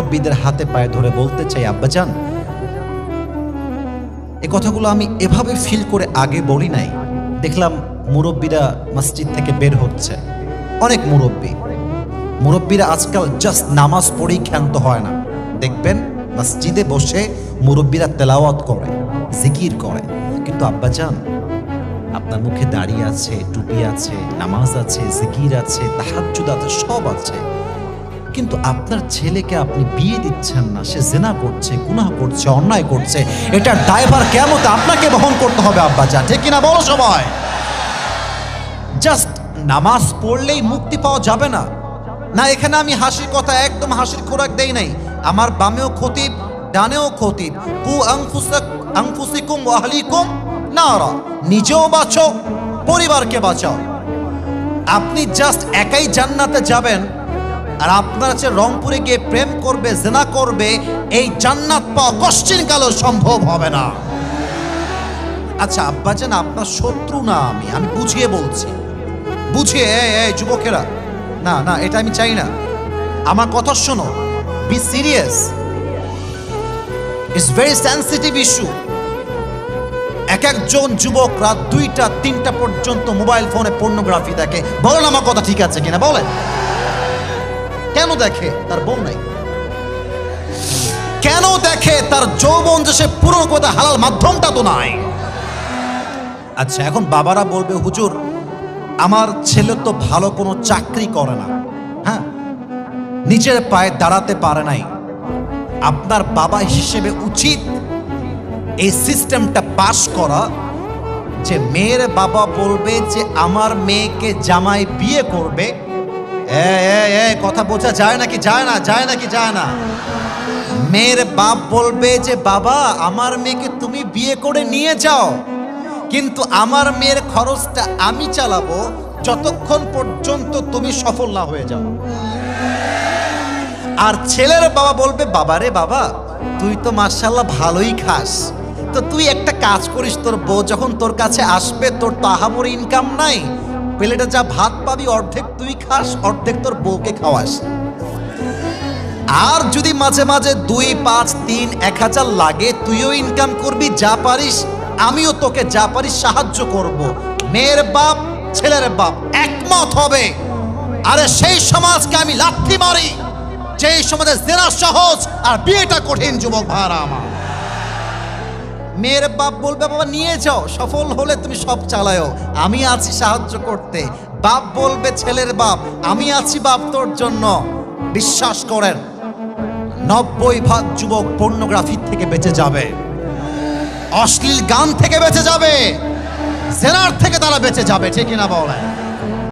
মুরব্বীদের হাতে পায়ে ধরে বলতে চাই আব্বাজান এ কথাগুলো আমি এভাবে ফিল করে আগে বলি নাই। দেখলাম মুরব্বীরা মসজিদ থেকে বের হচ্ছে। অনেক মুরব্বী। মুরব্বীরা আজকাল জাস্ট নামাজ পড়েই ক্ষান্ত হয় না। দেখবেন, মসজিদে বসে মুরব্বীরা তেলাওয়াত করে, জিকির করে। কিন্তু আব্বাজান আপনার মুখে দাড়ি আছে, টুপি আছে, নামাজ আছে, জিকির আছে, তাহাজ্জুদ আছে, সব আছে। কিন্তু আপনার ছেলেকে আপনি বিয়ে দিচ্ছেন না। সে জেনা করছে, গুনাহ করছে, অন্যায় করছে। এটা ড্রাইভার কেমতে আপনাকে বহন করতে হবে, আব্বাজান। ঠিক কিনা বলো সবাই? জাস্ট নামাজ পড়লেই মুক্তি পাওয়া যাবে না। না, এখানে আমি হাসির কথা, একদম হাসির খোরাক দেই নাই। আমার বামেও খতিব, ডানেও খতিব। কু আংফুসাক আংফুসিকুম ওয়াহলিকুম নারা। নিজেও বাঁচো, পরিবারকে বাঁচাও। আপনি জাস্ট একাই জান্নাতে যাবেন। আর আপনার হচ্ছে রংপুরে গিয়ে প্রেম করবে, জেনা করবে, এই জান্নাত পাওয়া কশ্চিন কালও সম্ভব হবে না। আচ্ছা আব্বা আব্বাজান, আপনার শত্রু না আমি আমি বুঝিয়ে বলছি। বুঝিয়ে, এই যুবকেরা। না না, এটা আমি চাই না। আমার কথা শোনো be serious it's very sensitive issue এক একজন যুবক রাত দুইটা, তিনটা পর্যন্ত মোবাইল ফোনে পর্নোগ্রাফি দেখে। বলেন আমার কথা ঠিক আছে কিনা, বলেন। কেন দেখে তার বউ নাই? কেন দেখে তার যৌবন যে সে পূরণ করতে হালাল মাধ্যমটা তো নাই? আচ্ছা এখন বাবারা বলবে, হুজুর, আমার ছেলে তো ভালো কোনো চাকরি করে না। হ্যাঁ? নিজের পায়ে দাঁড়াতে পারে নাই। আপনার বাবা হিসেবে উচিত এই সিস্টেমটা পাশ করা যে মেয়ের বাবা বলবে যে, আমার মেয়েকে জামাই বিয়ে করবে কথা বোঝা যায় নাকি, যায় না, যায় নাকি, যায় না। মেয়ের বাপ বলবে যে, বাবা, আমার মেয়েকে তুমি বিয়ে করে নিয়ে যাও। কিন্তু আমার মেয়ের খরচটা আমি চালাবো যতক্ষণ পর্যন্ত তুমি সফল না হয়ে যাও। আর ছেলের বাবা বলবে বাবারে বাবা, তুই তো মার্শাল্লাহ ভালোই খাস। তো তুই একটা কাজ করিস, তোর বউ যখন তোর কাছে আসবে, তোর তো আহামরি ইনকাম নাই। প্লেটে যা ভাত পাবি, অর্ধেক তুই খাস, অর্ধেক তোর বউকে খাওয়াস। আর যদি মাঝে মাঝে দুই, পাঁচ, তিন, এক হাজার লাগে, তুইও ইনকাম করবি, যা পারিস, আমিও তোকে যা পারিস সাহায্য করব। মেয়ের বাপ, ছেলের বাপ, একমত হবে। আরে সেই সমাজকে আমি লাথি মারি, যেই সমাজে জেনা সহজ আর বিয়েটা কঠিন, যুবক ভাড়া আমার। মেয়ের বাপ বলবে, বাবা, নিয়ে যাও, সফল হলে তুমি সব চালায়ও। আমি আছি সাহায্য করতে। বাপ বলবে, ছেলের বাপ, আমি আছি বাপ তোর জন্য। বিশ্বাস করেন, নব্বই ভাগ যুবক পর্নোগ্রাফি থেকে বেঁচে যাবে। অশ্লীল গান থেকে বেঁচে যাবে। জেনার থেকে তারা বেঁচে যাবে, ঠিক কিনা বলেন?